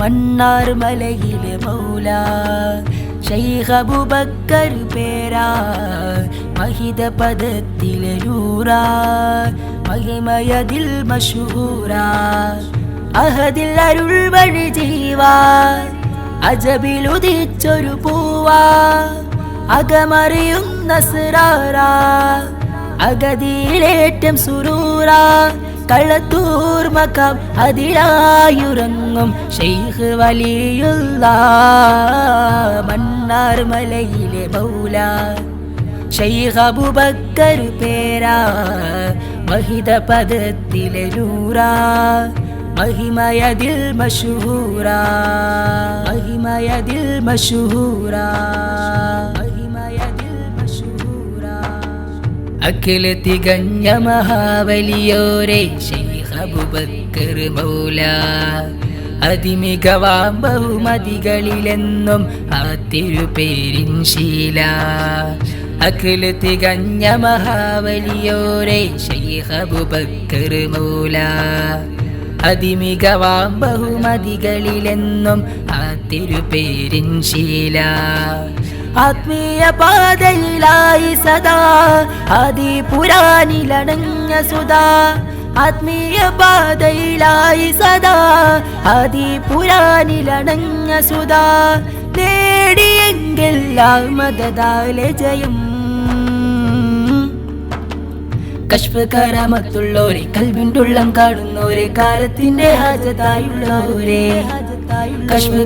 മണ്ണാർ മലയിലെ മൗല. ഷൈഹബുബക്കർ പേരാ. മഹിത പദത്തിലെ നൂറാ. മഹിമയതിൽ മഷൂറാ. അഹദിൽ അരുൾ വഴി ജീവാ അജബിലുദിച്ചൊരു പൂവാ. അകമറിയുന്ന സിറാറ അഗതിയിലേറ്റം സുറൂറ. കളത്തൂർ മക്കാം അതിലായുറങ്ങും. ഷെയ്ഖ് വലിയുള്ള മണ്ണാർ മലയിലെ മൗല. ഷെയ്ഖ് അബുബക്കർ പേരാ മഹിത പദത്തിലെ നൂറാ. മഹിമയതിൽ മഷൂറാ. മഹിമയതിൽ മഷൂറ. അഖില തികഞ്ഞ മഹാബലിയോരെ ഷെയ്ഖ് അബൂബക്കർ മൗല. അതിമികവാം ബഹുമതികളിലെന്നും ആ തിരുപേരിൻ ശീല. അഖില തികഞ്ഞ മഹാബലിയോരെ ഷെയ്ഖ് അബൂബക്കർ മൗല. അതിമികവാം ബഹുമതികളിലെന്നും ആ തിരുപേരിൻ ശീല. ആത്മീയ പാതയിലായി സദാ ആദി പുരാനിലണഞ്ഞ സുധാ ആത്മീയ പാതയിലായി സദാ ആദി പുരാനിലണഞ്ഞ സുധാ നേടിയെങ്കിൽ മതദാലെ ജയം കരാമത്തുള്ളോരെ കൽവിന്റെ ഉള്ളം കാണുന്നോരെ കാലത്തിന്റെ ഹാജതായുള്ളോരെ കശ്ഫ്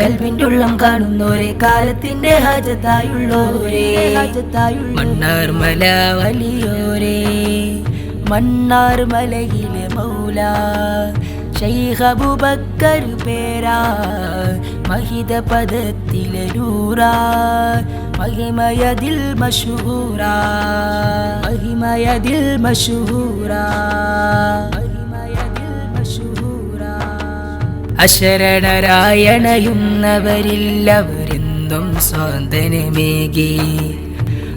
കൽവിന്റെ ഉള്ളം കാണുന്നോരെ കാലത്തിന്റെ ഹാജത്തായുള്ളോരെ മണ്ണാർ മല വലിയോരെ മണ്ണാർ മലയിലെ മൗല അബൂബക്കർ പേരാ മഹിത പദത്തിലെ ദിൽ മഹിമയതിൽ മഷൂറാ മഹിമയതിൽ മഷൂറ അശരണരായണയുന്നവരില്ലവരെന്തും സ്വാതന്ത്ര്യമേകി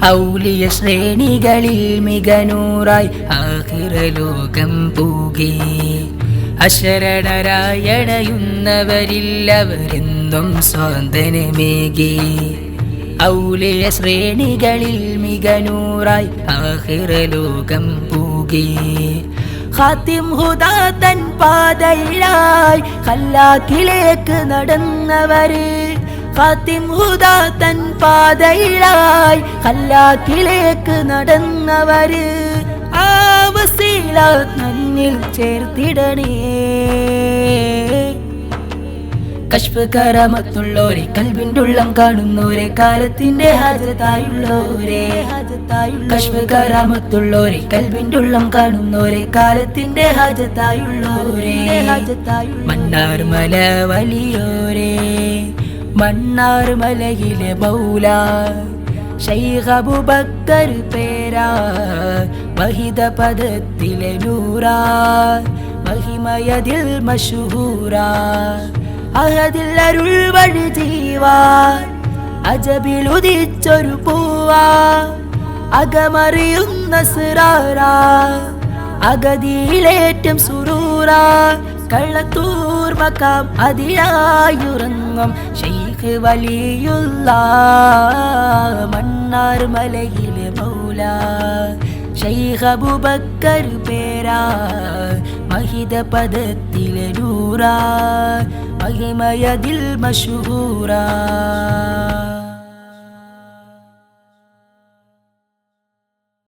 ഔലിയ ശ്രേണികളിൽ മികനൂറായി ആഹിറലോകം പൂകി. അശരണരായണയുന്നവരില്ലവരെന്തും സ്വാതന്ത്ര്യമേകി ഔലിയ ശ്രേണികളിൽ മികനൂറായി ആഹിറലോകം പൂകി. ഖാത്തിം ഹുദാ തൻ പാതയിലായി ഖല്ലാക്കിലേക്ക് നടന്നവര്. ഖാത്തിം ഹുദാ തൻ പാതയിലായി ഖല്ലാക്കിലേക്ക് നടന്നവര്. ആ വസീല നന്നിൽ ചേർത്തിടണേ. കശ്ഫ് കരാമത്തുള്ളോരെ കൽവിന്റെ ഉള്ളം കാണുന്നോരെ കാലത്തിന്റെ ഹാജത്തായുള്ളോരെ കശ്പ കരാമത്തുള്ളോരെ കൽവിന്റെ ഉള്ളം കാണുന്നോരെ കാലത്തിന്റെ ഹാജത്തായുള്ളോരെ മണ്ണാർ മല വലിയോരെ മണ്ണാർ മലയിലെ മൗല. ഷൈഖ് പേരാ മഹിത പദത്തിലെ നൂറ. മഹിമയതിൽ മഷൂറ അഹദിൽ അരുൾ വഴി ജീവാ അജബിലുദിച്ചൊരു പൂവാ. അകമറിയുന്ന സിറാറ. അഗതിയിലേറ്റം സുറൂറ. കള്ളത്തൂർ മക്കാം അതിലായുറങ്ങും. ഷെയ്ഖ് വലിയുള്ള മണ്ണാർ മലയിലെ മൗല. ഷെയ്ഖ് അബൂബക്കർ പേരാ. മഹിത പദത്തിലെ നൂറ. മഹിമയതിൽ മഷൂറ